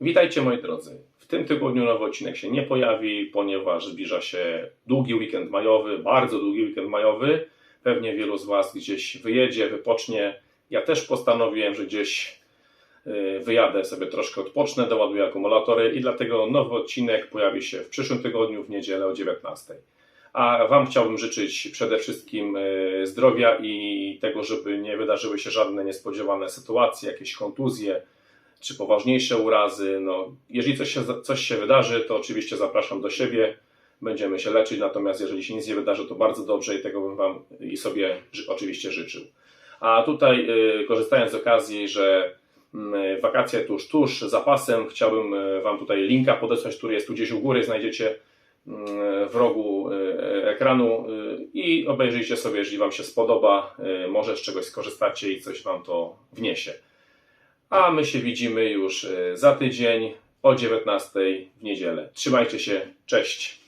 Witajcie moi drodzy. W tym tygodniu nowy odcinek się nie pojawi, ponieważ zbliża się długi weekend majowy, bardzo długi weekend majowy. Pewnie wielu z Was gdzieś wyjedzie, wypocznie. Ja też postanowiłem, że gdzieś y, wyjadę sobie troszkę odpocznę, doładuję akumulatory i dlatego nowy odcinek pojawi się w przyszłym tygodniu w niedzielę o 19. A Wam chciałbym życzyć przede wszystkim y, zdrowia i tego, żeby nie wydarzyły się żadne niespodziewane sytuacje, jakieś kontuzje czy poważniejsze urazy. No, jeżeli coś się, coś się wydarzy, to oczywiście zapraszam do siebie, będziemy się leczyć, natomiast jeżeli się nic nie wydarzy, to bardzo dobrze i tego bym Wam i sobie oczywiście życzył. A tutaj, y, korzystając z okazji, że mm, wakacje tuż, tuż, zapasem, chciałbym y, Wam tutaj linka podesłać, który jest tu gdzieś u góry, znajdziecie mm, w rogu y, ekranu i obejrzyjcie sobie, jeżeli Wam się spodoba, może z czegoś skorzystacie i coś Wam to wniesie. A my się widzimy już y, za tydzień o 19 w niedzielę. Trzymajcie się, cześć!